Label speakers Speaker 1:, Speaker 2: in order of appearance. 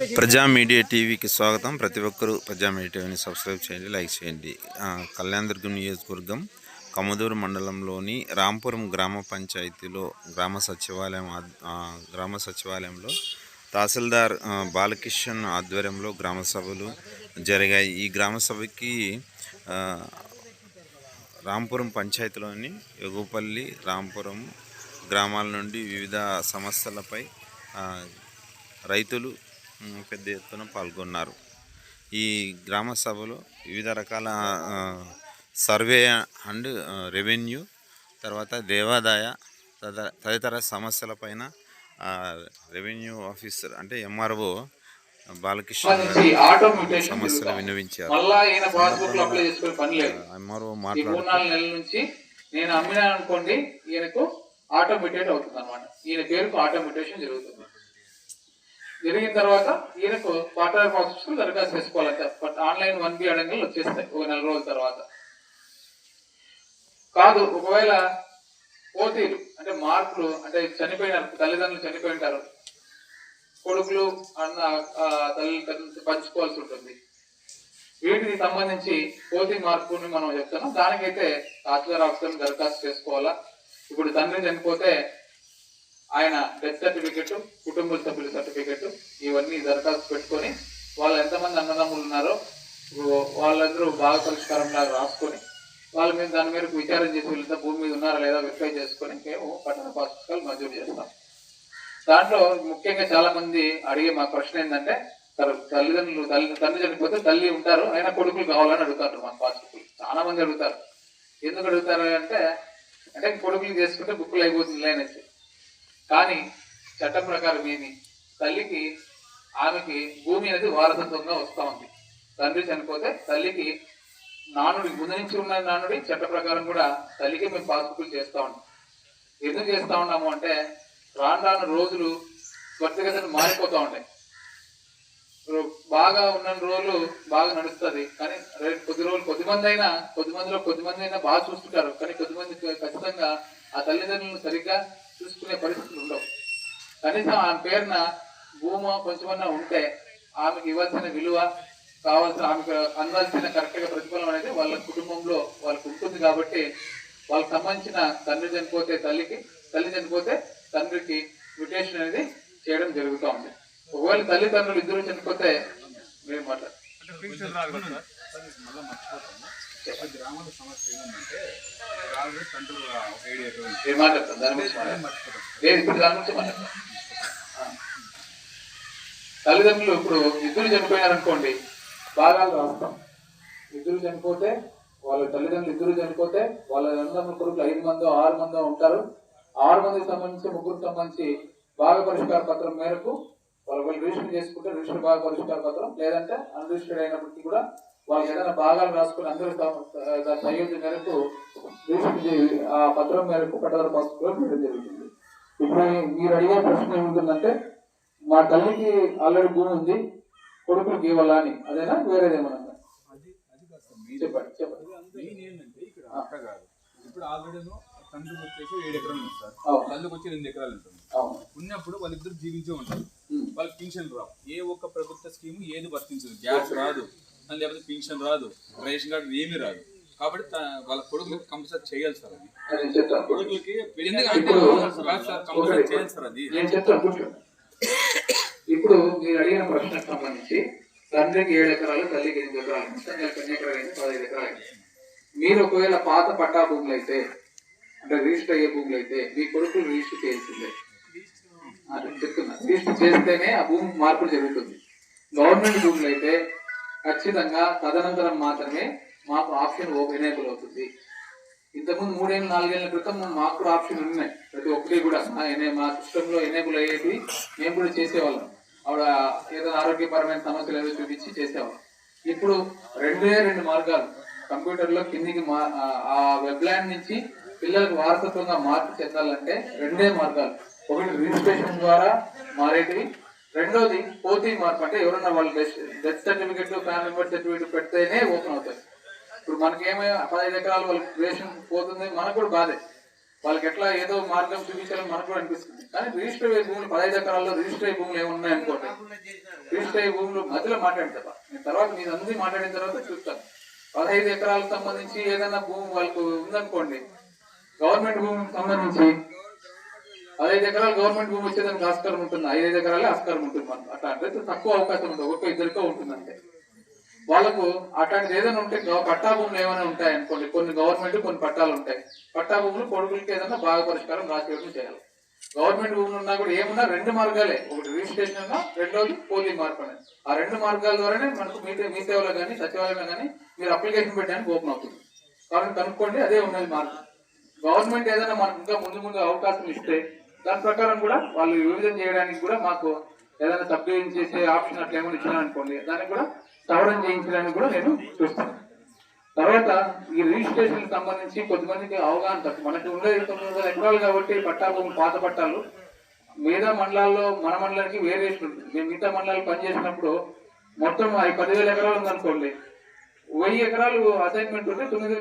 Speaker 1: ప్రజా మీడియా టీవీకి స్వాగతం. ప్రతి ఒక్కరూ ప్రజా మీడియా టీవీని సబ్స్క్రైబ్ చేయండి లైక్ చేయండి. కళ్యాణదుర్గం నియోజకవర్గం కమదూరు మండలంలోని రాంపురం గ్రామ పంచాయతీలో గ్రామ సచివాలయం గ్రామ సచివాలయంలో తహసీల్దార్ బాలకిషన్ ఆధ్వర్యంలో గ్రామ సభలు జరిగాయి. ఈ గ్రామ సభకి రాంపురం పంచాయతీలోని ఎగుపల్లి రాంపురం గ్రామాల నుండి వివిధ సమస్యలపై రైతులు పెద్ద ఎత్తున పాల్గొన్నారు. ఈ గ్రామ సభలో వివిధ రకాల సర్వే అండ్ రెవెన్యూ తర్వాత దేవాదాయ తద- తదితర సమస్యలపైన ఆ, రెవెన్యూ ఆఫీసర్ అంటే ఎంఆర్ఓ బాలకృష్ణ సమస్యలు. విన్నవించారు.
Speaker 2: పని
Speaker 1: ఎంఆర్ఓ మాట్లాడుతూ
Speaker 2: మూడు నాలుగు నెలల నుంచి నేను అమ్మినాను అనుకోండి ఈయనకు ఆటో మ్యూటేట్ అవుతుంది అనమాట ఈయన పేరుకు ఆటో మ్యూటేషన్ జరుగుతుంది. జరిగిన తర్వాత ఈయనకు క్వార్టర్ ప్రాసెస్ దరఖాస్తు చేసుకోవాలంటే. బట్ ఆన్లైన్ వన్ బి అడంగులు వచ్చేస్తాయి ఒక నెల రోజుల తర్వాత. కాదు ఒకవేళ పోతీలు అంటే మార్పులు అంటే చనిపోయినారు తల్లిదండ్రులు చనిపోయి ఉంటారు కొడుకులు అన్న తల్లి పంచుకోవాల్సి ఉంటుంది. వీటికి సంబంధించి పోటీ మార్పుని మనం చెప్తున్నాం. దానికైతే తహసీల్దార్ ఆఫీసర్ దరఖాస్తు చేసుకోవాలా? ఇప్పుడు తండ్రి చనిపోతే ఆయన డెత్ సర్టిఫికెట్ కుటుంబ సభ్యుల సర్టిఫికెట్ ఇవన్నీ దరఖాస్తు పెట్టుకొని వాళ్ళు ఎంతమంది అన్నదమ్ములు ఉన్నారో వాళ్ళందరూ బాగా పరిష్కారం లాగా రాసుకొని వాళ్ళ మీద దాని మేరకు విచారం చేసి వీళ్ళంతా భూమి మీద ఉన్నారా లేదా వెరిఫై చేసుకొని మేము పట్టణ పాస్ పుస్తకాలు మంజూరు చేస్తాం. దాంట్లో ముఖ్యంగా చాలా మంది అడిగే మా ప్రశ్న ఏంటంటే తన తల్లిదండ్రులు తల్లి తండ్రి చనిపోతే తల్లి ఉంటారు అయినా కొడుకులు కావాలని అడుగుతారు మా పాస్బుక్లు చాలా మంది అడుగుతారు. ఎందుకు అడుగుతారు అంటే అంటే కొడుకులు చేసుకుంటే బుక్కులు అయిపోతుంది లేనేసి కానీ చట్టం ప్రకారం ఏమి? తల్లికి ఆమెకి భూమి అనేది వారసత్వంగా వస్తూ ఉంది. తండ్రి చనిపోతే తల్లికి నానుడి ముందు నుంచి ఉన్న నానుడి చట్ట ప్రకారం కూడా తల్లికి మేము పాస్బుక్లు చేస్తూ ఉంటాం ఎందుకు చేస్తా ఉన్నాము అంటే రాను రాను రోజులు త్వరితగతిని మారిపోతూ ఉంటాయి బాగా ఉన్న రోజులు బాగా నడుస్తుంది కానీ రేపు కొద్ది రోజులు కొద్ది మంది అయినా కొద్ది మందిలో కొద్ది మంది అయినా బాగా చూస్తుంటారు. కానీ కొద్ది మంది ఖచ్చితంగా ఆ తల్లిదండ్రులను సరిగ్గా చూసుకునే పరిస్థితులు ఉండవు. కనీసం ఆమె పేరున భూమి కొంచెమన్నా ఉంటే ఆమెకి ఇవ్వాల్సిన విలువ కావాల్సిన ఆమెకు అందాల్సిన కరెక్ట్గా ప్రతిఫలం అనేది వాళ్ళ కుటుంబంలో వాళ్ళకు ఉంటుంది కాబట్టి వాళ్ళకి సంబంధించిన తండ్రి చనిపోతే తల్లికి తల్లి చనిపోతే తండ్రికి మ్యుటేషన్ అనేది చేయడం జరుగుతూ ఉంది. ఒకవేళ తల్లిదండ్రులు ఇద్దరు చనిపోతే మీరు మాట్లాడు
Speaker 3: పింఛన్
Speaker 2: దాని గురించి మాట్లాడతాం
Speaker 3: మర్చిపోతాం
Speaker 2: ఇప్పుడు దాని గురించి మాట్లాడతాం తల్లిదండ్రులు ఇప్పుడు ఇద్దరు చనిపోయినారనుకోండి భాగాలు రాస్తాం. ఇద్దరు చనిపోతే వాళ్ళ తల్లిదండ్రులు ఇద్దరు చనిపోతే వాళ్ళ అన్నదమ్ముల కొడుకులు ఐదు మందో ఆరు మందో ఉంటారు. ఆరు మందికి సంబంధించి ముగ్గురు సంబంధించి భాగ పరిష్కార పత్రం మేరకు వాళ్ళు వాళ్ళు రిజిస్టర్ చేసుకుంటే రిజిస్టర్ భాగ పరిష్కార పత్రం లేదంటే అన్రిజిస్టర్డ్ అయినప్పటికీ కూడా వాళ్ళకి ఏదైనా భాగాలు రాసుకుని అందరూ సయోధ్య మేరకు రిజిస్టర్ చేసి ఆ పత్రం మేరకు పట్టదారు పాస్బుక్లో పెట్టడం జరుగుతుంది. ఇప్పుడు మీరు అడిగే ప్రశ్న ఏముంటుందంటే మా తల్లికి ఆల్రెడీ భూమి ఉంది కొడుకులకి ఇవ్వాలా అని. అదేనా? వేరేదేమన్నా? చెప్పండి చెప్పండి.
Speaker 3: ఇక్కడ అట్ట కాదు. ఇప్పుడు ఆల్రెడీ తండ్రికి వచ్చేసి ఏడు ఎకరాలు ఉంది సార్.
Speaker 2: అవును.
Speaker 3: తల్లికి వచ్చి రెండు ఎకరాలు ఉంటుంది. ఉన్నప్పుడు వాళ్ళిద్దరు జీవించే ఉంటారు. వాళ్ళకి పింఛన్ రావు. ఏ ఒక్క ప్రభుత్వ స్కీమ్ ఏది వర్తించదు. గ్యాస్ రాదు. లేకపోతే పింఛన్ రాదు. రేషన్ కార్డు ఏమీ రాదు. కాబట్టి వాళ్ళ కొడుకులకి కంపల్సరీ చేయాలి సార్ అది. కొడుకులకి కంపల్సరీ చేయాలి సార్ అది.
Speaker 2: ఇప్పుడు మీరు అడిగిన ప్రశ్నకు సంబంధించి తండ్రికి ఏడు ఎకరాలు తల్లికి ఎనిమిది ఎకరాలు ఎన్ని ఎకరాలు పదహైదు ఎకరాలు. మీరు ఒకవేళ పాత పట్టా భూములు అయితే అంటే రిజిస్టర్ అయ్యే భూములు అయితే మీ కొడుకులు రిజిస్టర్ చేయాల్సిందే చెప్తున్నా. రిజిస్టర్ చేస్తేనే ఆ భూమి మార్పులు జరుగుతుంది. గవర్నమెంట్ భూములు అయితే ఖచ్చితంగా తదనంతరం మాత్రమే మాకు ఆప్షన్ ఎనేబుల్ అవుతుంది. ఇంతకుముందు మూడేళ్ళు నాలుగేళ్ళ క్రితం మాకు కూడా ఆప్షన్ ఉన్నాయి. ప్రతి ఒక్కటి కూడా. మా ఎనే- మా సిస్టంలో ఎనేబుల్ అయ్యేది మేము కూడా చేసేవాళ్ళం. ఆవిడ ఏదైనా ఆరోగ్యపరమైన సమస్యలు ఏదో చూపించి చేసేవాళ్ళం. ఇప్పుడు రెండే రెండు మార్గాలు. కంప్యూటర్లో కిందికి మా ఆ- వెబ్లాండ్ వెబ్ నుంచి పిల్లలకు వారసత్వంగా మార్పు చెందాలంటే రెండే మార్గాలు. ఒకటి రిజిస్ట్రేషన్ ద్వారా మారేటివి రెండోది పోతీ మార్పు అంటే ఎవరన్నా వాళ్ళు death certificate family member certificate పెడితేనే ఓపెన్ అవుతాయి. ఇప్పుడు మనకేమో పదహైదు ఎకరాలు వాళ్ళకి రేషన్ పోతుంది మనకు కూడా బాధే. వాళ్ళకి ఎట్లా ఏదో మార్గం చూపించాలని మనకు కూడా అనిపిస్తుంది. కానీ రిజిస్టర్ అయ్యే భూములు పదహైదు ఎకరాల్లో రిజిస్టర్ అయ్యే భూములు ఏమున్నాయి అనుకోండి రిజిస్టర్ రిజిస్టర్ అయ్యే భూములు మధ్యలో మాట్లాడతా నేను తర్వాత మీరు అందరి మాట్లాడిన తర్వాత చూస్తాను. పదహైదు ఎకరాలకు సంబంధించి ఏదైనా భూమి వాళ్ళకు ఉందనుకోండి గవర్నమెంట్ భూమికి సంబంధించి ఐదు ఎకరాలు గవర్నమెంట్ భూమి వచ్చేదానికి ఆస్కారం ఉంటుంది. ఐదు ఎకరాలే ఆస్కారం ఉంటుంది మనకు. అట్లా అంటే తక్కువ అవకాశం ఉంటుంది ఒక్క ఇద్దరికో ఉంటుంది అంతే. వాళ్ళకు అట్లాంటిది ఏదైనా ఉంటే పట్టా భూములు ఏమైనా ఉంటాయి అనుకోండి. కొన్ని గవర్నమెంట్ కొన్ని పట్టాలు ఉంటాయి. పట్టా భూములు కొడుకులకి ఏదైనా బాగా పరిష్కారం రాసేయడం చేయాలి. గవర్నమెంట్ భూములు ఉన్నా కూడా ఏమున్నా రెండు మార్గాలే. ఒకటి రిజిస్ట్రేషన్ అన్నా రెండోది పోలింగ్ మార్పు అనేది. ఆ రెండు మార్గాల ద్వారానే మనకు మీ మీ సేవలో కానీ సచివాలయంలో కానీ మీరు అప్లికేషన్ పెట్టడానికి ఓపెన్ అవుతుంది. కాబట్టి కనుక్కోండి అదే ఉన్నది మార్గం. గవర్నమెంట్ ఏదైనా మనకు ఇంకా ముందు ముందు అవకాశం ఇస్తే దాని ప్రకారం కూడా వాళ్ళు విభజన చేయడానికి కూడా మాకు ఏదైనా సబ్డివిజన్ చేసే ఆప్షన్ అట్లా ఏమైనా ఇచ్చినా అనుకోండి దానికి కూడా సవరణ చేయించడానికి కూడా నేను చూస్తాను. తర్వాత ఈ రిజిస్ట్రేషన్ సంబంధించి కొద్దిమందికి అవగాహన తక్కువ. మనకి ఉండేది తొమ్మిది వందల ఎకరాలు కాబట్టి పట్టా భూమి పాత పట్టాలు మిగతా మండలాల్లో మన మండలానికి వేరియేషన్ ఉంటుంది. మేము మిగతా మండలాలు పనిచేసినప్పుడు మొత్తం అవి పదివేల ఎకరాలు ఉందనుకోండి వెయ్యి ఎకరాలు అసైన్మెంట్ ఉంటే తొమ్మిది